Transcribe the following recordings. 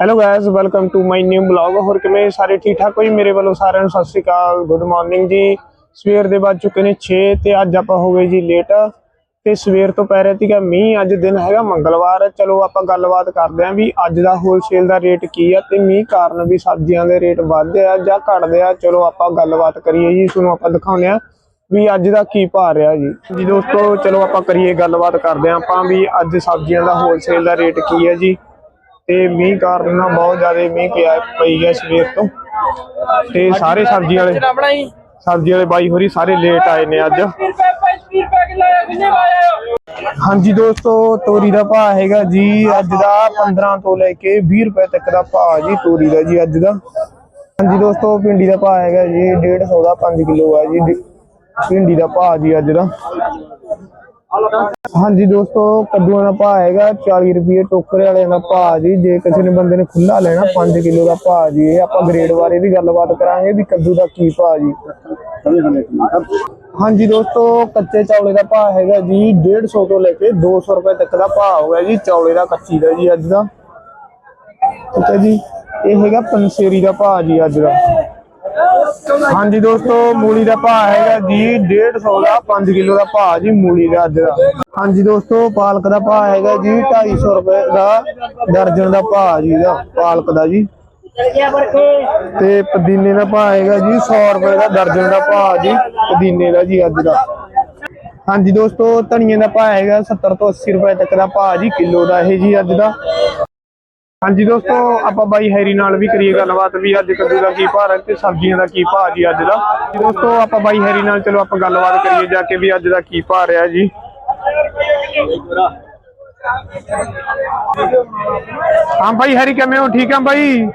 Hello guys welcome to my new blog ਹੋਰ ਕਿਵੇਂ ਸਾਰੇ ਠੀਕ ਠਾਕ ਹੋ ਜੀ? ਮੇਰੇ ਵੱਲੋਂ ਸਾਰਿਆਂ ਨੂੰ ਸਤਿ ਸ਼੍ਰੀ ਅਕਾਲ। ਗੁੱਡ ਮਾਰਨਿੰਗ ਜੀ। ਸਵੇਰ ਦੇ ਵੱਜ ਚੁੱਕੇ ਨੇ 6 ਤੇ ਅੱਜ ਆਪਾਂ ਹੋ ਗਏ ਜੀ ਲੇਟ ਤੇ ਸਵੇਰ ਤੋਂ ਪੈ ਰਿਹਾ ਸੀਗਾ ਮੀਂਹ, ਅੱਜ ਦਿਨ ਹੈਗਾ ਮੰਗਲਵਾਰ। ਚਲੋ ਆਪਾਂ ਗੱਲਬਾਤ ਕਰਦੇ ਆਂ ਵੀ ਅੱਜ ਦਾ ਹੋਲਸੇਲ ਦਾ ਰੇਟ ਕੀ ਆ ਤੇ ਮੀਂਹ ਕਾਰਨ ਵੀ ਸਬਜ਼ੀਆਂ ਦੇ ਰੇਟ ਵੱਧਦੇ ਆ ਜਾਂ ਘਟਦੇ ਆ। ਚਲੋ ਆਪਾਂ ਗੱਲਬਾਤ ਕਰੀਏ ਜੀ, ਤੁਹਾਨੂੰ ਆਪਾਂ ਦਿਖਾਉਂਦੇ ਆ ਵੀ ਅੱਜ ਦਾ ਕੀ ਭਾਅ ਰਿਹਾ ਜੀ। ਜੀ ਦੋਸਤੋ, ਚਲੋ ਆਪਾਂ ਕਰੀਏ ਗੱਲਬਾਤ ਕਰਦੇ ਆਂ ਆਪਾਂ ਵੀ ਅੱਜ ਸਬਜ਼ੀਆਂ ਦਾ ਹੋਲਸੇਲ ਦਾ ਰੇਟ ਕੀ ਹੈ ਜੀ। ਤੇ ਮੀਂਹ ਕਾਰਨ ਨਾ ਬਹੁਤ ਜ਼ਿਆਦਾ ਮੀਂਹ ਪਿਆ ਪਈ ਗਿਆ ਸਵੇਰ ਤੋਂ। ਤੇ ਸਾਰੇ ਸਬਜ਼ੀ ਵਾਲੇ ਸਬਜ਼ੀ ਵਾਲੇ ਬਾਈ ਹੋਰੀ ਸਾਰੇ ਲੇਟ ਆਏ ਨੇ ਅੱਜ। ਹਾਂਜੀ ਦੋਸਤੋ ਤੋਰੀ ਦਾ ਭਾਅ ਹੈਗਾ ਜੀ ਅੱਜ ਦਾ 15 ਤੋਂ ਲੈ ਕੇ 20 ਰੁਪਏ ਤੱਕ ਦਾ ਭਾਅ ਜੀ ਤੋਰੀ ਦਾ ਜੀ ਅੱਜ ਦਾ। ਹਾਂਜੀ ਦੋਸਤੋ ਭਿੰਡੀ ਦਾ ਭਾਅ ਹੈਗਾ ਜੀ 150 ਦਾ 5 ਕਿਲੋ ਆ ਜੀ ਭਿੰਡੀ ਦਾ ਭਾਅ ਜੀ ਅੱਜ ਦਾ। ਹਾਂਜੀ ਦੋਸਤੋ, ਕੱਦੂਆਂ ਦਾ ਭਾਅ ਹੈਗਾ 40 ਰੁਪਏ, ਟੋਕਰੇ ਵਾਲਿਆਂ ਦਾ ਭਾਅ ਜੀ। ਜੇ ਕਿਸੇ ਨੇ ਬੰਦੇ ਨੇ ਖੁੱਲਾ ਲੈਣਾ 5 ਕਿਲੋ ਦਾ ਭਾਅ ਜੀ। ਇਹ ਆਪਾਂ ਗ੍ਰੇਡ ਬਾਰੇ ਵੀ ਗੱਲਬਾਤ ਕਰਾਂਗੇ ਵੀ ਕੱਦੂ ਦਾ ਕੀ ਭਾਅ ਜੀ। ਹਾਂਜੀ ਦੋਸਤੋ, ਕੱਚੇ ਚੌਲੇ ਦਾ ਭਾਅ ਹੈਗਾ ਜੀ 150 ਤੋਂ ਲੈ ਕੇ 200 ਰੁਪਏ ਤੱਕ ਦਾ ਭਾਅ ਹੋ ਜੀ, ਚੌਲੇ ਦਾ, ਕੱਚੀ ਦਾ ਜੀ ਅੱਜ ਦਾ। ਠੀਕ ਹੈ ਜੀ। ਇਹ ਹੈਗਾ ਪੰਸੇਰੀ ਦਾ ਭਾਅ ਜੀ ਅੱਜ ਦਾ। ਹਾਂਜੀ ਦੋਸਤੋ, ਮੂਲੀ ਦਾ ਭਾਅ ਹੈਗਾ ਜੀ 150 ਦਾ 5 ਕਿਲੋ ਦਾ ਭਾਅ ਜੀ ਮੂਲੀ ਦਾ ਅੱਜ ਦਾ। ਹਾਂਜੀ ਦੋਸਤੋ, ਪਾਲਕ ਦਾ ਭਾਅ ਹੈਗਾ ਜੀ 250 ਰੁਪਏ ਦਾ, ਦਰਜਨ ਦਾ ਭਾਅ ਜੀ ਦਾ, ਪਾਲਕ ਦਾ ਜੀ। ਤੇ ਪੁਦੀਨੇ ਦਾ ਭਾਅ ਹੈਗਾ ਜੀ 100 ਰੁਪਏ ਦਾ, ਦਰਜਨ ਦਾ ਭਾਅ ਜੀ, ਪੁਦੀਨੇ ਦਾ ਜੀ ਅੱਜ ਦਾ। ਹਾਂਜੀ ਦੋਸਤੋ, ਧਨੀਏ ਦਾ ਭਾਅ ਹੈਗਾ 70 ਤੋਂ 80 ਰੁਪਏ ਤੱਕ ਦਾ ਭਾਅ ਜੀ, ਕਿਲੋ ਦਾ ਇਹ ਜੀ ਅੱਜ ਦਾ। ਹਾਂਜੀ ਦੋਸਤੋ ਆਪਾਂ ਬਾਈ ਹੈਰੀ ਨਾਲ ਵੀ ਕਰੀਏ ਗੱਲਬਾਤ ਵੀ ਅੱਜ ਕੱਦੂ ਦਾ ਕੀ ਭਾਅ ਹੈ ਤੇ ਸਬਜ਼ੀਆਂ ਦਾ ਕੀ ਭਾਅ ਜੀ ਅੱਜ ਦਾ। ਦੋਸਤੋ ਆਪਾਂ ਬਾਈ ਹੈਰੀ ਨਾਲ ਚਲੋ ਆਪਾਂ ਗੱਲਬਾਤ ਕਰੀਏ ਜਾ ਕੇ ਵੀ ਅੱਜ ਦਾ ਕੀ ਭਾਅ ਰਿਹਾ ਜੀ। ਹਾਂ ਬਾਈ ਹੈਰੀ ਕਿਵੇਂ ਹੋ? ਠੀਕ ਆ ਬਾਈ?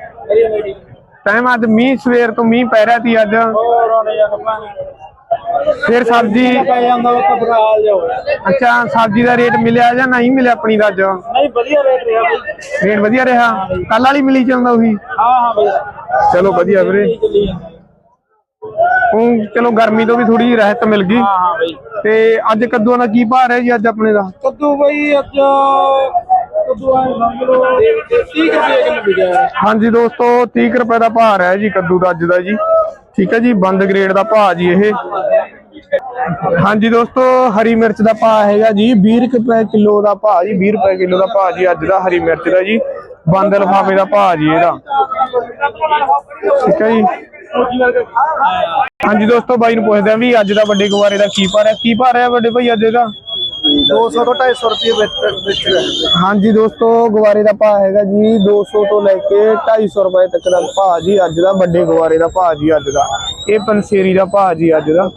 ਟਾਈਮ ਅੱਜ ਮੀਂਹ ਸਵੇਰ ਤੋਂ ਮੀਂਹ ਪੈ ਰਿਹਾ ਸੀ ਅੱਜ। ਫਿਰ ਸਬਜ਼ੀ ਅੱਛਾ ਸਬਜ਼ੀ ਦਾ ਰੇਟ ਮਿਲਿਆ ਜਾਂ ਨਹੀਂ ਮਿਲਿਆ ਆਪਣੀ ਦਾ ਅੱਜ? ਨਹੀਂ ਵਧੀਆ ਰੇਟ ਰਿਹਾ ਬਈ। ਰੇਟ ਵਧੀਆ ਰਿਹਾ? ਕੱਲ ਵਾਲੀ ਮਿਲੀ ਜਾਂਦਾ ਉਹੀ? ਹਾਂ ਹਾਂ ਬਈ। ਚਲੋ ਵਧੀਆ ਵੀਰੇ। ਹੁਣ ਚਲੋ ਗਰਮੀ ਤੋਂ ਵੀ ਥੋੜੀ ਜਿਹੀ ਰਹਿਤ ਮਿਲ ਗਈ। ਹਾਂ ਹਾਂ ਬਈ। ਤੇ ਅੱਜ ਕੱਦੂਆਂ ਦਾ ਕੀ ਭਾਅ ਹੈ ਜੀ ਅੱਜ ਆਪਣੇ ਦਾ? ਕੱਦੂ ਬਈ ਅੱਜ ਕੱਦੂ ਆਏ ਸਮਝ ਲਓ। 30 ਰੁਪਏ ਕਿਲੋ ਵਿਕਿਆ ਹੈ ਹਾਂਜੀ ਦੋਸਤੋ 30 ਰੁਪਏ ਦਾ ਭਾਅ ਹੈ ਜੀ ਕੱਦੂ ਦਾ ਅੱਜ ਦਾ ਜੀ। ਠੀਕ ਹੈ ਜੀ ਬੰਦ ਗ੍ਰੇਡ ਦਾ ਭਾਅ ਜੀ ਇਹ। ਹਾਂਜੀ ਦੋਸਤੋ ਹਰੀ ਮਿਰਚ ਦਾ ਭਾਅ ਹੈਗਾ ਜੀ 20 ਰੁਪਏ ਕਿਲੋ ਦਾ ਭਾਅ ਜੀ 20 ਰੁਪਏ ਕਿਲੋ ਦਾ ਭਾਅ ਜੀ ਅੱਜ ਦਾ ਹਰੀ ਮਿਰਚ ਦਾ ਜੀ। ਬੰਦ ਲਫਾਫੇ ਦਾ ਭਾਅ ਜੀ ਇਹਦਾ। ਠੀਕ ਹੈ ਜੀ। ਹਾਂਜੀ ਦੋਸਤੋ ਬਾਈ ਨੂੰ ਪੁੱਛਦੇ ਆ ਵੀ ਅੱਜ ਦਾ ਵੱਡੇ ਗੁਵਾਰੇ ਦਾ ਕੀ ਭਾਅ ਹੈ ਕੀ ਭਾਅ ਹੈ ਵੱਡੇ ਭਾਈ ਅੱਜ ਇਹਦਾ? 200 ਤੋਂ 250 ਰੁਪਏ ਵਿੱਚ ਵਿੱਚ ਹਾਂਜੀ ਦੋਸਤੋ ਗੁਵਾਰੇ ਦਾ ਭਾਅ ਹੈਗਾ ਜੀ 200 ਤੋਂ ਲੈ ਕੇ 250 ਰੁਪਏ ਤੱਕ ਦਾ ਭਾਅ ਜੀ ਅੱਜ ਦਾ, ਵੱਡੇ ਗੁਵਾਰੇ ਦਾ ਭਾਅ ਜੀ ਅੱਜ ਦਾ। ਇਹ ਪੰਸੇਰੀ ਦਾ ਭਾਅ ਜੀ ਅੱਜ ਦਾ।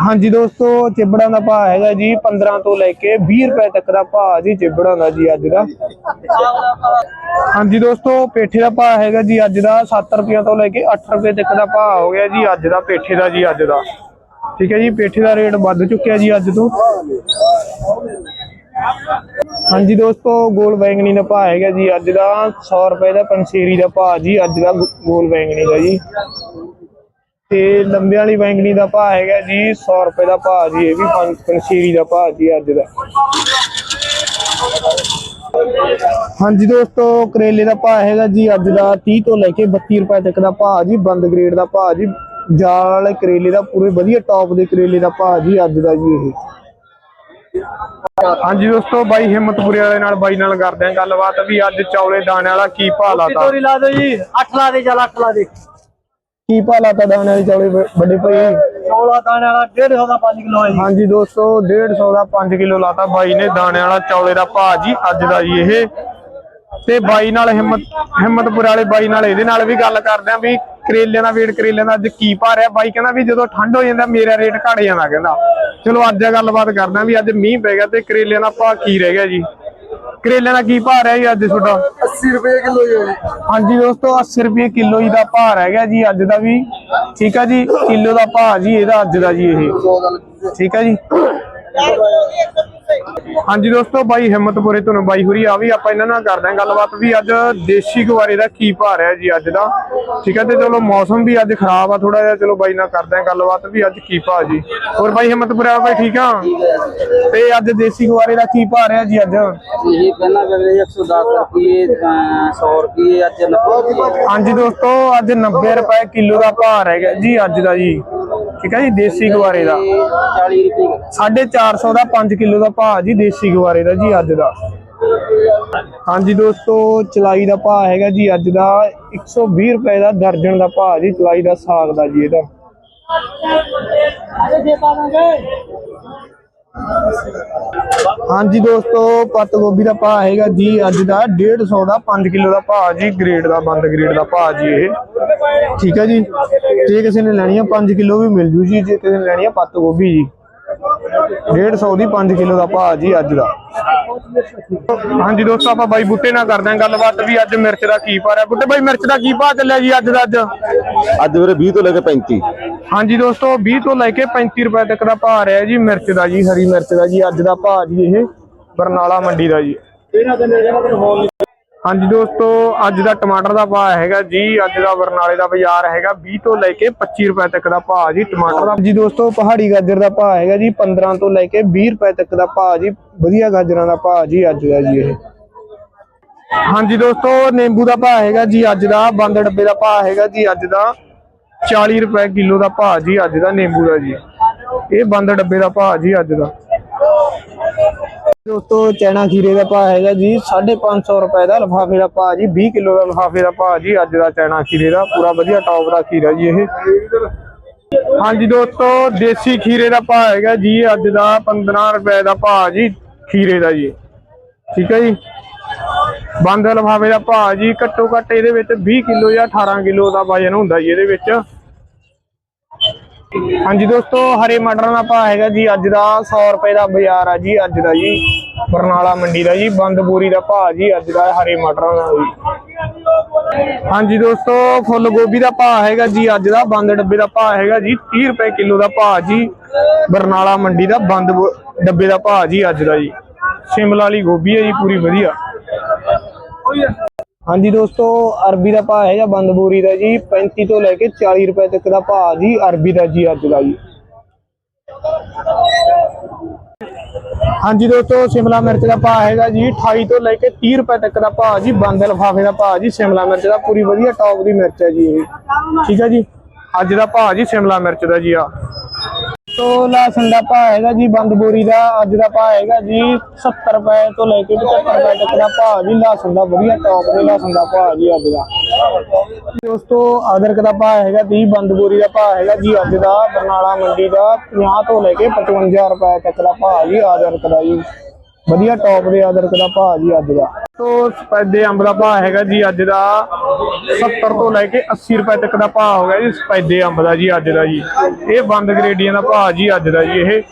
ਹਾਂਜੀ ਦੋਸਤੋ, ਚਿਬੜਾਂ ਦਾ ਭਾਅ ਹੈਗਾ ਜੀ 15 ਤੋਂ ਲੈ ਕੇ 20 ਰੁਪਏ ਤੱਕ ਦਾ ਭਾਅ ਜੀ ਚਿਬੜਾਂ ਦਾ ਜੀ ਅੱਜ ਦਾ। ਹਾਂਜੀ ਦੋਸਤੋ, ਪੇਠੇ ਦਾ ਭਾਅ ਹੈਗਾ ਜੀ ਅੱਜ ਦਾ 7 ਰੁਪਏ ਤੋਂ ਲੈ ਕੇ 8 ਰੁਪਏ ਤੱਕ ਦਾ ਭਾਅ ਹੋ ਗਿਆ ਜੀ ਅੱਜ ਦਾ ਪੇਠੇ ਦਾ ਜੀ ਅੱਜ ਦਾ। ਠੀਕ ਹੈ ਜੀ, ਪੇਠੇ ਦਾ ਰੇਟ ਵੱਧ ਚੁੱਕਿਆ ਜੀ ਅੱਜ ਤੋਂ। ਹਾਂਜੀ ਦੋਸਤੋ, ਗੋਲ ਬੈਂਗਣੀ ਦਾ ਭਾਅ ਹੈਗਾ ਜੀ। ਅੱਜ ਦਾ 100 ਰੁਪਏ ਦਾ ਪੰਸੀਰੀ ਦਾ ਭਾਅ ਜੀ। ਅੱਜ ਦਾ ਗੋਲ ਬੈਂਗਣੀ ਦਾ ਜੀ। ਤੇ ਲੰਬੇ ਵਾਲੀ ਬੈਂਗਣੀ ਦਾ ਭਾਅ ਹੈਗਾ ਜੀ। 100 ਰੁਪਏ ਦਾ ਭਾਅ ਜੀ। ਇਹ ਵੀ ਪੰਸੀਰੀ ਦਾ ਭਾਅ ਜੀ ਅੱਜ ਦਾ। ਹਾਂਜੀ ਦੋਸਤੋ, ਕਰੇਲੇ ਦਾ ਭਾਅ ਹੈਗਾ ਜੀ। ਅੱਜ ਦਾ 30 ਤੋਂ ਲੈ ਕੇ 32 ਰੁਪਏ ਤੱਕ ਦਾ ਭਾਅ ਜੀ। ਬੰਦ ਗ੍ਰੇਡ ਦਾ ਭਾਅ ਜੀ। ਜਾਲ ਵਾਲੇ ਕਰੇਲੇ ਦਾ, ਪੂਰੇ ਵਧੀਆ ਟੌਪ ਦੇ ਕਰੇਲੇ ਦਾ ਭਾਅ ਜੀ ਅੱਜ ਦਾ ਜੀ ਇਹ। ਹਾਂਜੀ ਦੋਸਤੋ ਬਾਈ ਹਿੰਮਤਪੁਰੇ ਵਾਲੇ ਨਾਲ ਬਾਈ ਨਾਲ ਕਰਦੇ ਆਂ ਗੱਲਬਾਤ ਵੀ। ਅੱਜ ਚੌਲੇ ਦਾਣੇ ਵਾਲਾ ਕੀ ਭਾਅ ਲਾਤਾ? ਤੋਰੀ ਲਾ ਦਿਓ ਜੀ। 8 ਲਾ ਦੇ ਚੱਲ 8 ਲਾ ਦੇ। ਕੀ ਭਾਅ ਲਾਤਾ ਦਾਣੇ ਵਾਲੇ ਚੌਲੇ ਵੱਡੇ ਭਾਈ? 16 ਦਾਣੇ ਵਾਲਾ 150 ਦਾ 5 ਕਿਲੋ ਹੈ ਜੀ। ਹਾਂਜੀ ਦੋਸਤੋ 150 ਦਾ 5 ਕਿਲੋ ਲਾਤਾ ਬਾਈ ਨੇ ਦਾਣੇ ਵਾਲਾ ਚੌਲੇ ਦਾ ਭਾਅ ਜੀ ਅੱਜ ਦਾ ਜੀ ਇਹ। ਤੇ ਬਾਈ ਨਾਲ ਹਿੰਮਤ ਹਿੰਮਤਪੁਰ ਵਾਲੇ ਬਾਈ ਨਾਲ ਇਹਦੇ ਨਾਲ ਵੀ ਗੱਲ ਕਰਦੇ ਆਂ ਵੀ ਕਰੇਲਿਆਂ ਦਾ ਵੇਟ ਕਰੇਲਿਆਂ ਦਾ ਅੱਜ ਕੀ ਭਾਅ ਰਿਹਾ ਬਾਈ ਕਹਿੰਦਾ ਵੀ ਜਦੋਂ ਠੰਡ ਹੋ ਜਾਂਦਾ ਮੇਰਾ ਰੇਟ ਘਟ ਜਾਂਦਾ ਕਹਿੰਦਾ। ਚਲੋ ਅੱਜ ਇਹ ਗੱਲਬਾਤ ਕਰਦੇ ਆਂ ਵੀ ਅੱਜ ਮੀਂਹ ਪੈ ਗਿਆ ਤੇ ਕਰੇਲਿਆਂ ਦਾ ਭਾਅ ਕੀ ਰਹਿ ਗਿਆ ਜੀ? ਕਰੇਲਿਆਂ ਦਾ ਕੀ ਭਾਅ ਰਿਹਾ ਜੀ ਅੱਜ ਤੁਹਾਡਾ? 80 ਰੁਪਏ ਕਿਲੋ ਜੀ। ਹਾਂਜੀ ਦੋਸਤੋ 80 ਰੁਪਏ ਕਿਲੋ ਜੀ ਦਾ ਭਾਅ ਰਹਿ ਗਿਆ ਜੀ ਅੱਜ ਦਾ ਵੀ। ਠੀਕ ਆ ਜੀ? ਕਿਲੋ ਦਾ ਭਾਅ ਜੀ ਇਹਦਾ ਅੱਜ ਦਾ ਜੀ ਇਹ। ਠੀਕ ਆ ਜੀ? ਹਾਂਜੀ ਦੋਸਤੋ ਬਾਈ ਹਿੰਮਤਪੁਰੇ ਤੋਂ ਬਾਈ ਹੁਰੀ ਆ ਵੀ ਆਪਾਂ ਇਹਨਾਂ ਨਾਲ ਕਰਦੇ ਆਂ ਗੱਲਬਾਤ ਵੀ ਅੱਜ ਦੇਸੀ ਗੁਵਾਰੇ ਦਾ ਕੀ ਭਾਅ ਰਿਹਾ ਜੀ ਅੱਜ ਦਾ। ਠੀਕ ਹੈ ਤੇ ਚਲੋ ਮੌਸਮ ਵੀ ਅੱਜ ਖਰਾਬ ਆ ਥੋੜਾ ਜਿਹਾ ਚਲੋ ਬਾਈ ਨਾਲ ਕਰਦੇ ਆਂ ਗੱਲਬਾਤ ਵੀ ਅੱਜ ਕੀ ਭਾਅ ਜੀ। ਹੋਰ ਬਾਈ ਹਿੰਮਤਪੁਰੇ ਆ ਬਾਈ ਠੀਕ ਆ? ਤੇ ਅੱਜ ਦੇਸੀ ਗੁਵਾਰੇ ਦਾ ਕੀ ਭਾਅ ਰਿਹਾ ਜੀ ਅੱਜ? ਇਹ ਪਹਿਲਾਂ ਵੇਲੇ 110 ਰੁਪਏ 100 ਰੁਪਏ ਅੱਜ 90 ਰੁਪਏ ਹਾਂਜੀ ਦੋਸਤੋ ਅੱਜ 90 ਰੁਪਏ ਕਿਲੋ ਦਾ ਭਾਅ ਰਹਿ ਗਿਆ ਜੀ ਅੱਜ ਦਾ ਜੀ। ਠੀਕ ਹੈ ਜੀ ਦੇਸੀ ਗੁਵਾਰੇ ਦਾ। 40 ਰੁਪਏ 450 ਦਾ 5 ਕਿਲੋ ਦਾ ਭਾਅ ਜੀ ਦੇਸੀ ਗੁਵਾਰੇ ਦਾ ਜੀ ਅੱਜ ਦਾ। ਹਾਂਜੀ ਦੋਸਤੋ ਚਲਾਈ ਦਾ ਭਾਅ ਹੈਗਾ ਜੀ ਅੱਜ ਦਾ 120 ਰੁਪਏ ਦਾ ਦਰਜਨ ਦਾ ਭਾਅ ਜੀ ਚਲਾਈ ਦਾ ਸਾਗ ਦਾ ਜੀ ਇਹਦਾ। ਅਰੇ ਦੇ ਪਾਵਾਂਗੇ। ਹਾਂਜੀ ਦੋਸਤੋ ਪੱਤ ਗੋਭੀ ਦਾ ਭਾਅ ਹੈਗਾ ਜੀ, ਅੱਜ ਦਾ 150 ਦਾ 5 ਕਿਲੋ ਦਾ ਭਾਅ ਜੀ, ਗ੍ਰੇਡ ਦਾ, ਬੰਦ ਗ੍ਰੇਡ ਦਾ ਭਾਅ ਜੀ ਇਹ। ਠੀਕ ਹੈ ਜੀ? ਜੇ ਕਿਸੇ ਨੇ ਲੈਣੀ ਆ 5 ਕਿਲੋ ਵੀ ਮਿਲ ਜੂ ਜੀ, ਜੇ ਕਿਸੇ ਨੇ ਲੈਣੀ ਆ ਪੱਤ ਗੋਭੀ ਜੀ। 150 ਦੀ 5 ਕਿਲੋ ਦਾ ਭਾਅ ਜੀ ਅੱਜ ਦਾ। ਹਾਂਜੀ ਦੋਸਤੋ, ਆਪਾਂ ਬਾਈ ਬੁੱਟੇ ਨਾਲ ਕਰਦੇ ਆਂ ਗੱਲਬਾਤ ਵੀ, ਅੱਜ ਮਿਰਚ ਦਾ ਕੀ ਭਾਅ ਹੈ ਬੁੱਟੇ, ਬਾਈ ਮਿਰਚ ਦਾ ਕੀ ਭਾਅ ਚੱਲਿਆ ਜੀ ਅੱਜ ਦਾ ਅੱਜ? ਅੱਜ ਵੀਰੇ 20 ਤੋਂ ਲੈ ਕੇ 35 ਹਾਂਜੀ ਦੋਸਤੋ 20 ਤੋਂ ਲੈ ਕੇ 35 ਰੁਪਏ ਤੱਕ ਦਾ ਭਾਅ ਰਿਹਾ ਜੀ ਮਿਰਚ ਦਾ ਜੀ ਹਰੀ ਮਿਰਚ ਦਾ ਜੀ ਅੱਜ ਦਾ ਭਾਅ ਜੀ ਇਹ ਬਰਨਾਲਾ ਮੰਡੀ ਦਾ ਜੀ। ਹਾਂਜੀ ਦੋਸਤੋ ਅੱਜ ਦਾ ਟਮਾਟਰ ਦਾ ਭਾਅ ਹੈਗਾ ਜੀ ਅੱਜ ਦਾ ਬਰਨਾਲੇ ਦਾ ਬਾਜ਼ਾਰ ਹੈਗਾ 20 ਤੋਂ ਲੈ ਕੇ 25 ਰੁਪਏ ਤੱਕ ਦਾ ਭਾਅ ਜੀ ਟਮਾਟਰ ਦਾ। ਜੀ ਦੋਸਤੋ ਪਹਾੜੀ ਗਾਜਰ ਦਾ ਭਾਅ ਹੈਗਾ ਜੀ 15 ਤੋਂ ਲੈ ਕੇ 20 ਰੁਪਏ ਤੱਕ ਦਾ ਭਾਅ ਜੀ ਵਧੀਆ ਗਾਜਰਾਂ ਦਾ ਭਾਅ ਜੀ ਅੱਜ ਦਾ ਜੀ ਇਹ। ਹਾਂਜੀ ਦੋਸਤੋ ਨਿੰਬੂ ਦਾ ਭਾਅ ਹੈਗਾ ਜੀ ਅੱਜ ਦਾ ਬੰਦ ਡੱਬੇ ਦਾ ਭਾਅ ਹੈਗਾ ਜੀ ਅੱਜ ਦਾ। 40 ਰੁਪਏ ਕਿਲੋ ਦਾ ਭਾਅ ਜੀ ਅੱਜ ਦਾ ਨਿੰਬੂ ਦਾ ਜੀ। ਇਹ ਬੰਦ ਡੱਬੇ ਦਾ ਭਾਅ ਜੀ ਅੱਜ ਦਾ। ਦੋਸਤੋ ਚੈਨਾ ਖੀਰੇ ਦਾ ਭਾਅ ਹੈਗਾ ਜੀ 550 ਰੁਪਏ ਦਾ ਲਫਾਫੇ ਦਾ ਭਾਅ ਜੀ 20 ਕਿਲੋ ਦਾ ਲਫਾਫੇ ਦਾ ਭਾਅ ਜੀ ਅੱਜ ਦਾ ਚੈਨਾ ਖੀਰੇ ਦਾ। ਪੂਰਾ ਵਧੀਆ ਟੌਪ ਦਾ ਖੀਰਾ ਜੀ ਇਹ। ਹਾਂਜੀ ਦੋਸਤੋ ਦੇਸੀ ਖੀਰੇ ਦਾ ਭਾਅ ਹੈਗਾ ਜੀ ਅੱਜ ਦਾ 15 ਰੁਪਏ ਦਾ ਭਾਅ ਜੀ ਖੀਰੇ ਦਾ ਜੀ। ਠੀਕ ਹੈ ਜੀ? ਬੰਦ ਲਫਾਫੇ ਦਾ ਭਾਅ ਜੀ, ਘੱਟੋ ਘੱਟ ਇਹਦੇ ਵਿੱਚ 20 ਕਿਲੋ ਜਾਂ 18 ਕਿਲੋ ਦਾ ਵਜਨ ਹੁੰਦਾ ਜੀ ਇਹਦੇ ਵਿੱਚ। ਹਾਂਜੀ ਦੋਸਤੋ, ਹਰੇ ਮਟਰਾਂ ਦਾ ਭਾਅ ਹੈਗਾ ਜੀ, ਅੱਜ ਦਾ 100 ਰੁਪਏ ਦਾ ਬਾਜ਼ਾਰ ਆ ਜੀ, ਅੱਜ ਦਾ ਜੀ, ਬਰਨਾਲਾ ਮੰਡੀ ਦਾ ਜੀ, ਬੰਦ ਬੋਰੀ ਦਾ ਭਾਅ ਜੀ, ਅੱਜ ਦਾ ਹਰੇ ਮਟਰਾਂ ਦਾ ਜੀ। ਹਾਂਜੀ ਦੋਸਤੋ, ਫੁੱਲ ਗੋਭੀ ਦਾ ਭਾਅ ਹੈਗਾ ਜੀ, ਅੱਜ ਦਾ ਬੰਦ ਡੱਬੇ ਦਾ ਭਾਅ ਹੈਗਾ ਜੀ 30 ਰੁਪਏ ਕਿਲੋ ਦਾ ਭਾਅ ਜੀ, ਬਰਨਾਲਾ ਮੰਡੀ ਦਾ ਬੰਦ ਡੱਬੇ ਦਾ ਭਾਅ ਜੀ, ਅੱਜ ਦਾ ਜੀ। ਸ਼ਿਮਲਾ ਵਾਲੀ ਗੋਭੀ ਹੈ ਜੀ, ਪੂਰੀ ਵਧੀਆ। ਹਾਂਜੀ ਦੋਸਤੋ, ਅਰਬੀ ਦਾ ਭਾਅ ਹੈਗਾ ਬੰਦ ਬੋਰੀ ਦਾ ਜੀ 35 ਤੋਂ ਲੈ ਕੇ 40 ਰੁਪਏ ਤੱਕ ਦਾ ਭਾਅ ਜੀ, ਅਰਬੀ ਦਾ ਜੀ ਅੱਜ ਦਾ ਜੀ। ਹਾਂਜੀ ਦੋਸਤੋ, ਸ਼ਿਮਲਾ ਮਿਰਚ ਦਾ ਭਾਅ ਹੈਗਾ ਜੀ 28 ਤੋਂ ਲੈ ਕੇ 30 ਰੁਪਏ ਤੱਕ ਦਾ ਭਾਅ ਜੀ, ਬੰਦ ਲਫਾਫੇ ਦਾ ਭਾਅ ਜੀ, ਸ਼ਿਮਲਾ ਮਿਰਚ ਦਾ, ਪੂਰੀ ਵਧੀਆ ਟੌਪ ਦੀ ਮਿਰਚ ਹੈ ਜੀ ਇਹ। ਠੀਕ ਹੈ ਜੀ? ਅੱਜ ਦਾ ਭਾਅ ਜੀ ਸ਼ਿਮਲਾ ਮਿਰਚ ਦਾ ਜੀ ਆ। ਤੋ ਲਸਣ ਦਾ ਭਾਅ ਹੈਗਾ ਜੀ ਬੰਦ ਬੋਰੀ ਦਾ, ਅੱਜ ਦਾ ਭਾਅ ਹੈਗਾ ਜੀ 70 ਰੁਪਏ ਤੋਂ ਲੈ ਕੇ 75 ਰੁਪਏ ਤੱਕ ਦਾ ਭਾਅ ਜੀ ਲਸਣ ਦਾ ਵਧੀਆ ਟੌਪ ਦੇ ਲਸਣ ਦਾ ਭਾਅ ਜੀ ਅੱਜ ਦਾ। ਦੋਸਤੋ ਅਦਰਕ ਦਾ ਭਾਅ ਹੈਗਾ 30 ਬੰਦ ਬੋਰੀ ਦਾ ਭਾਅ ਹੈਗਾ ਜੀ ਅੱਜ ਦਾ, ਬਰਨਾਲਾ ਮੰਡੀ ਦਾ 50 ਤੋਂ ਲੈ ਕੇ 55 ਰੁਪਏ ਤੱਕ ਦਾ ਭਾਅ ਜੀ ਅਦਰਕ ਦਾ ਜੀ। ਵਧੀਆ ਟੌਪ ਦੇ ਅਦਰਕ ਦਾ ਭਾਅ ਜੀ ਅੱਜ ਦਾ। ਤੋ ਸਪੈਦੇ ਅੰਬ ਦਾ ਭਾਅ ਹੈਗਾ ਜੀ ਅੱਜ ਦਾ 70 ਤੋਂ ਲੈ ਕੇ 80 ਰੁਪਏ ਤੱਕ ਦਾ ਭਾਅ ਹੋ ਗਿਆ ਜੀ ਸਪੈਦੇ ਅੰਬ ਦਾ ਜੀ ਅੱਜ ਦਾ ਜੀ। ਇਹ ਬੰਦ ਗ੍ਰੇਡੀਆਂ ਦਾ ਭਾਅ ਜੀ ਅੱਜ ਦਾ ਜੀ ਇਹ।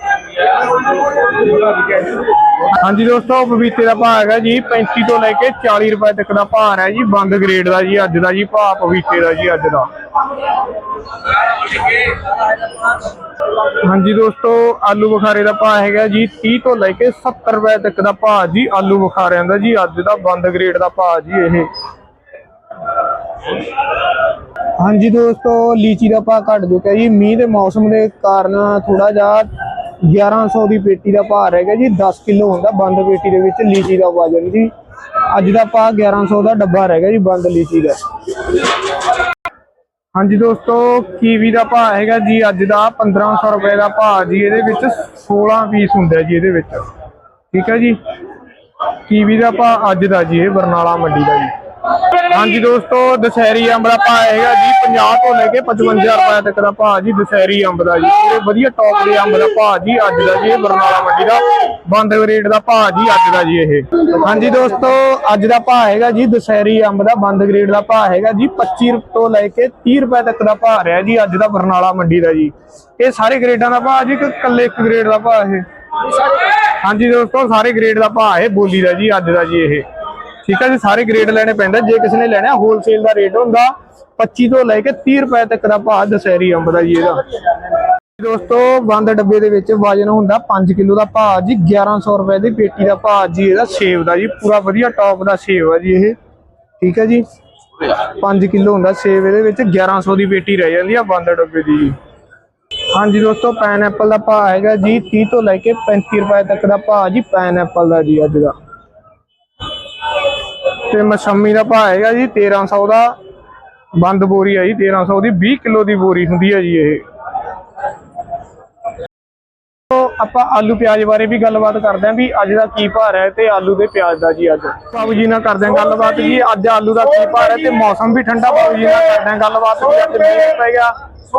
ਹਾਂਜੀ ਦੋਸਤੋ ਪਪੀਤੇ ਦਾ ਭਾਅ ਹੈਗਾ ਜੀ 35 ਤੋਂ ਲੈ ਕੇ 40 ਰੁਪਏ ਤੱਕ ਦਾ ਭਾਅ ਹੈ ਜੀ, ਬੰਦ ਗ੍ਰੇਡ ਦਾ ਜੀ, ਅੱਜ ਦਾ ਜੀ, ਭਾਅ ਪਪੀਤੇ ਦਾ ਜੀ, ਅੱਜ ਦਾ। ਹਾਂਜੀ ਦੋਸਤੋ, ਆਲੂ ਬੁਖਾਰੇ ਦਾ ਭਾਅ ਹੈਗਾ ਜੀ 30 ਤੋਂ ਲੈ ਕੇ 70 ਰੁਪਏ ਤੱਕ ਦਾ ਭਾਅ ਜੀ, ਆਲੂ ਬੁਖਾਰਿਆਂ ਦਾ ਜੀ, ਅੱਜ ਦਾ ਬੰਦ ਗ੍ਰੇਡ ਦਾ ਭਾਅ ਜੀ ਇਹ। ਹਾਂਜੀ ਦੋਸਤੋ, ਲੀਚੀ ਦਾ ਭਾਅ ਘਟ ਚੁੱਕਿਆ ਜੀ, ਮੀਂਹ ਦੇ ਮੌਸਮ ਦੇ ਕਾਰਨ ਥੋੜਾ ਜਿਹਾ 1100 ਦੀ ਪੇਟੀ ਦਾ ਭਾਅ ਰਹਿ ਜੀ 10 ਕਿਲੋ ਹੁੰਦਾ ਬੰਦ ਪੇਟੀ ਦੇ ਵਿੱਚ, ਲੀਚੀ ਦਾ ਵਜਨ ਜੀ। ਅੱਜ ਦਾ ਭਾਅ 1100 ਦਾ ਡੱਬਾ ਰਹਿ ਗਿਆ ਜੀ, ਬੰਦ ਲੀਚੀ ਦਾ। ਹਾਂਜੀ ਦੋਸਤੋ, ਕੀਵੀ ਦਾ ਭਾਅ ਹੈਗਾ ਜੀ, ਅੱਜ ਦਾ 1500 ਰੁਪਏ ਦਾ ਭਾਅ ਜੀ, ਇਹਦੇ ਵਿੱਚ 16 ਪੀਸ ਹੁੰਦਾ ਜੀ ਇਹਦੇ ਵਿੱਚ। ਠੀਕ ਹੈ ਜੀ? ਕੀਵੀ ਦਾ ਭਾਅ ਅੱਜ ਦਾ ਜੀ, ਇਹ ਬਰਨਾਲਾ ਮੰਡੀ ਦਾ ਜੀ। ਹਾਂਜੀ ਦੋਸਤੋ ਦਸ਼ਹਿਰੀ ਅੰਬ ਦਾ ਭਾਅ ਹੈਗਾ ਜੀ 50 ਤੋਂ ਲੈ ਕੇ 55 ਰੁਪਏ ਤੱਕ ਦਾ ਭਾਅ ਜੀ ਦਸ਼ਹਿਰੀ ਅੰਬ ਦਾ ਜੀ ਇਹ ਵਧੀਆ ਟੌਪ ਦੇ ਅੰਬ ਦਾ ਭਾਅ ਜੀ ਅੱਜ ਦਾ ਜੀ ਇਹ ਬਰਨਾਲਾ ਮੰਡੀ ਦਾ ਬੰਦ ਰੇਟ ਦਾ ਭਾਅ ਜੀ ਅੱਜ ਦਾ ਜੀ ਇਹ ਹਾਂਜੀ ਦੋਸਤੋ ਅੱਜ ਦਾ ਭਾਅ ਹੈਗਾ ਜੀ ਦਸ਼ਹਿਰੀ ਅੰਬ ਦਾ ਬੰਦ ਗ੍ਰੇਡ ਦਾ ਭਾਅ ਹੈਗਾ ਜੀ 25 ਤੋਂ ਲੈ ਕੇ 30 ਰੁਪਏ ਤੱਕ ਦਾ ਭਾਅ ਰਿਹਾ ਜੀ ਅੱਜ ਦਾ ਬਰਨਾਲਾ ਮੰਡੀ ਦਾ ਜੀ ਇਹ ਸਾਰੇ ਗ੍ਰੇਡਾਂ ਦਾ ਭਾਅ ਜੀ ਕਿ ਇਕੱਲੇ ਇੱਕ ਗ੍ਰੇਡ ਦਾ ਭਾਅ ਇਹ ਹਾਂਜੀ ਦੋਸਤੋ ਸਾਰੇ ਗ੍ਰੇਡ ਦਾ ਭਾਅ ਇਹ ਬੋਲੀ ਦਾ ਜੀ ਅੱਜ ਦਾ ਜੀ ਇਹ ਠੀਕ ਹੈ ਜੀ, ਸਾਰੇ ਗ੍ਰੇਡ ਲੈਣੇ ਪੈਂਦਾ ਜੇ ਕਿਸੇ ਨੇ ਲੈਣਾ ਹੋਲਸੇਲ ਦਾ ਰੇਟ ਹੁੰਦਾ 25 ਤੋਂ ਲੈ ਕੇ 30 ਰੁਪਏ ਤੱਕ ਦਾ ਭਾਅ ਦਸ਼ਹਿਰੀ ਅੰਬ ਦਾ ਜੀ ਇਹਦਾ। ਦੋਸਤੋ ਬੰਦ ਡੱਬੇ ਦੇ ਵਿੱਚ ਵਜਨ ਹੁੰਦਾ 5 ਕਿਲੋ ਦਾ ਭਾਅ ਜੀ 1100 ਰੁਪਏ ਦੀ ਪੇਟੀ ਦਾ ਭਾਅ ਜੀ ਇਹਦਾ, ਸੇਬ ਦਾ ਜੀ, ਪੂਰਾ ਵਧੀਆ ਟੌਪ ਦਾ ਸ਼ੇਵ ਆ ਜੀ ਇਹ। ਠੀਕ ਹੈ ਜੀ? 5 ਕਿਲੋ ਹੁੰਦਾ ਸੇਬ ਇਹਦੇ ਵਿੱਚ 1100 ਦੀ ਪੇਟੀ ਰਹਿ ਜਾਂਦੀ ਆ ਬੰਦ ਡੱਬੇ ਦੀ। ਜੀ ਹਾਂਜੀ ਦੋਸਤੋ ਪਾਈਨਐਪਲ ਦਾ ਭਾਅ ਹੈਗਾ ਜੀ 30 ਤੋਂ ਲੈ ਕੇ 35 ਰੁਪਏ ਤੱਕ ਦਾ ਭਾਅ ਜੀ ਪਾਈਨਐਪਲ ਦਾ ਜੀ ਅੱਜ ਦਾ। ਤੇ ਮਸੰਮੀ ਦਾ ਭਾਅ ਹੈਗਾ ਜੀ 1300 ਦਾ, ਬੰਦ ਬੋਰੀ ਆ ਜੀ 1300 ਦੀ 20 ਕਿਲੋ ਦੀ ਬੋਰੀ ਹੁੰਦੀ ਹੈ ਜੀ ਇਹ। ਆਪਾਂ ਆਲੂ ਪਿਆਜ਼ ਬਾਰੇ ਵੀ ਗੱਲਬਾਤ ਕਰਦੇ ਆਂ ਵੀ ਅੱਜ ਦਾ ਕੀ ਭਾਅ ਹੈ ਤੇ ਆਲੂ ਦੇ ਪਿਆਜ਼ ਦਾ ਜੀ ਅੱਜ। ਬਾਬੂ ਜੀ ਨਾਲ ਕਰਦੇ ਆਂ ਗੱਲਬਾਤ ਜੀ ਅੱਜ ਆਲੂ ਦਾ ਕੀ ਭਾਅ ਹੈ ਤੇ ਮੌਸਮ ਵੀ ਠੰਡਾ ਬਾਬੂ ਜੀ ਨਾਲ ਕਰਦੇ ਆਂ ਗੱਲਬਾਤ ਵੀ ਅੱਜ ਮੀਂਹ ਪੈ ਗਿਆ।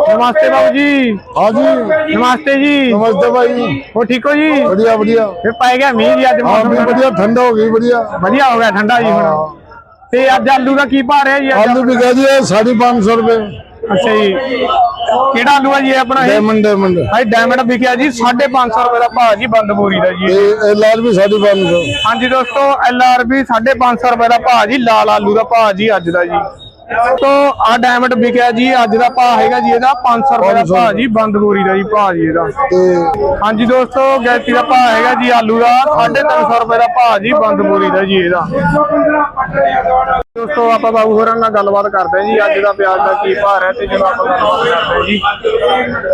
ਨਮਸਤੇ ਬਾਬੂ ਜੀ। ਹਾਂ ਜੀ। ਨਮਸਤੇ ਜੀ। ਨਮਸਤੇ ਭਾਈ ਹੋ ਠੀਕ ਹੋ ਜੀ? ਵਧੀਆ ਵਧੀਆ। ਫਿਰ ਪੈ ਗਿਆ ਮੀਂਹ ਜੀ ਅੱਜ ਮੌਸਮ ਵਧੀਆ ਠੰਡਾ। ਹੋ ਗਈ ਵਧੀਆ। ਵਧੀਆ ਹੋ ਗਿਆ ਠੰਡਾ ਜੀ ਹੁਣ। ਤੇ ਅੱਜ ਆਲੂ ਦਾ ਕੀ ਭਾਅ ਰਿਹਾ ਜੀ ਆਲੂ ਵੀ ਕਹਦੇ 550 ਰੁਪਏ। ਅੱਛਾ ਜੀ। ਕਿਹੜਾ ਆਲੂ ਹੈ ਜੀ ਇਹ ਆਪਣਾ ਇਹ? ਡਾਇਮੰਡ ਡਾਇਮੰਡ ਹੈ ਡਾਇਮੰਡ ਵਿਕਿਆ ਜੀ 550 ਰੁਪਏ ਦਾ ਭਾਅ ਜੀ ਬੰਦ ਬੋਰੀ ਦਾ ਜੀ। ਇਹ ਲਾਲ ਵੀ 550 ਹਾਂਜੀ ਦੋਸਤੋ ਐਲ ਆਰ ਵੀ 550 ਰੁਪਏ ਦਾ ਭਾਅ ਜੀ ਲਾਲ ਆਲੂ ਦਾ ਭਾਅ ਜੀ ਅੱਜ ਦਾ ਜੀ। ਤੋ ਆ ਡਾਇਮੰਡ ਵਿਕਿਆ ਜੀ ਅੱਜ ਦਾ ਭਾਅ ਹੈਗਾ ਜੀ ਇਹਦਾ 500 ਰੁਪਏ ਦਾ ਭਾਅ ਜੀ ਬੰਦ ਗੋਰੀ ਦਾ ਜੀ ਭਾਅ ਜੀ ਇਹਦਾ। ਹਾਂਜੀ ਦੋਸਤੋ ਗੈਤੀ ਦਾ ਭਾਅ ਹੈਗਾ ਜੀ ਆਲੂ ਦਾ 350 ਰੁਪਏ ਦਾ ਭਾਅ ਜੀ ਬੰਦ ਗੋਰੀ ਦਾ ਜੀ ਇਹਦਾ। ਦੋਸਤੋ ਆਪਾਂ ਬਾਬੂ ਹੋਰਾਂ ਨਾਲ ਗੱਲਬਾਤ ਕਰਦੇ ਹਾਂ ਜੀ। ਅੱਜ ਦਾ ਪਿਆਜ਼ ਦਾ ਕੀ ਭਾਰ ਹੈ ਤੇ ਜਦੋਂ ਆਪਾਂ ਗੱਲਬਾਤ ਕਰਦੇ ਹਾਂ ਜੀ।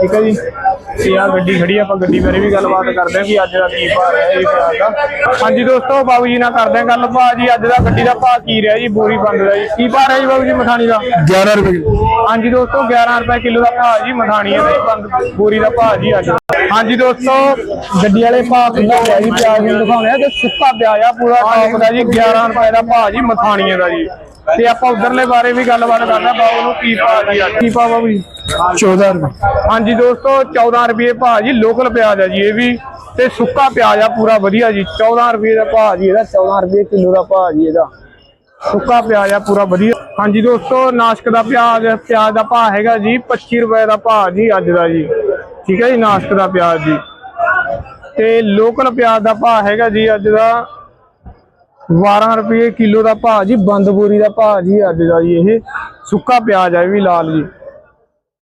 ਠੀਕ ਹੈ ਜੀ? ਤੇ ਆ ਗੱਡੀ ਖੜੀ ਆਪਾਂ ਗੱਡੀ ਬਾਰੇ ਵੀ ਗੱਲਬਾਤ ਕਰਦੇ ਹਾਂ ਕਿ ਅੱਜ ਦਾ ਕੀ ਭਾਅ ਹੈ ਇਹ ਪਿਆਜ਼ ਦਾ। ਹਾਂਜੀ ਦੋਸਤੋ ਬਾਬੂ ਜੀ ਨਾਲ ਕਰਦੇ ਹਾਂ ਗੱਲ। ਭਾਅ ਜੀ ਅੱਜ ਦਾ ਗੱਡੀ ਦਾ ਭਾਅ ਕੀ ਰਿਹਾ ਜੀ? ਬੋਰੀ ਬੰਦ ਦਾ ਜੀ। ਕੀ ਭਾਅ ਰਿਹਾ ਜੀ ਬਾਬੂ ਜੀ ਮਠਾਣੀ ਦਾ? 11 ਰੁਪਏ ਹਾਂਜੀ ਦੋਸਤੋ 11 ਰੁਪਏ ਕਿਲੋ ਦਾ ਭਾਅ ਜੀ ਮਠਾਣੀ ਦਾ ਬੰਦ ਬੋਰੀ ਦਾ ਭਾਅ ਜੀ ਅੱਜ ਹਾਂਜੀ ਦੋਸਤੋ ਗੱਡੀ ਵਾਲੇ ਭਾਅ ਕੀ ਹੋਇਆ ਜੀ? ਪਿਆਜ਼ ਨੂੰ ਦਿਖਾਉਣੇ ਆ ਤੇ ਸੁੱਕਾ ਪਿਆਜ਼ ਆ ਪੂਰਾ ਟੌਪ ਦਾ ਜੀ। 11 ਰੁਪਏ ਦਾ ਭਾਅ ਜੀ ਮਠਾਣੀ ਦਾ ਜੀ। ਤੇ ਆਪਾਂ ਉਧਰਲੇ ਬਾਰੇ ਵੀ ਗੱਲਬਾਤ ਕਰਦੇ ਆ ਨੂੰ ਕੀ ਭਾਅ ਕੀ ਭਾਅ ਬਾਬੂ ਜੀ? 14 ਰੁਪਏ। ਹਾਂਜੀ ਦੋਸਤੋ 14 ਰੁਪਏ ਭਾਅ ਜੀ ਲੋਕਲ ਪਿਆਜ਼ ਆ ਜੀ ਇਹ ਵੀ। ਤੇ ਸੁੱਕਾ ਪਿਆਜ਼ ਆ ਪੂਰਾ ਵਧੀਆ ਜੀ 14 ਰੁਪਏ ਦਾ ਭਾਅ ਜੀ ਇਹਦਾ 14 ਰੁਪਏ ਕਿਲੋ ਦਾ ਭਾਅ ਜੀ ਇਹਦਾ। ਸੁੱਕਾ ਪਿਆਜ਼ ਆ ਪੂਰਾ ਵਧੀਆ। ਹਾਂਜੀ ਦੋਸਤੋ ਨਾਸ਼ਕ ਦਾ ਪਿਆਜ਼ ਪਿਆਜ਼ ਦਾ ਭਾਅ ਹੈਗਾ ਜੀ 25 ਰੁਪਏ ਦਾ ਭਾਅ ਜੀ ਅੱਜ ਦਾ ਜੀ। ਠੀਕ ਹੈ ਜੀ ਨਾਸ਼ਕ ਦਾ ਪਿਆਜ਼ ਜੀ। ਤੇ ਲੋਕਲ ਪਿਆਜ਼ ਦਾ ਭਾਅ ਹੈਗਾ ਜੀ ਅੱਜ ਦਾ 12 ਰੁਪਏ ਕਿਲੋ ਦਾ ਭਾਅ ਜੀ, ਬੰਦ ਬੋਰੀ ਦਾ ਭਾਅ ਜੀ ਅੱਜ ਦਾ ਜੀ ਇਹ। ਸੁੱਕਾ ਪਿਆਜ਼ ਹੈ ਵੀ ਲਾਲ ਜੀ।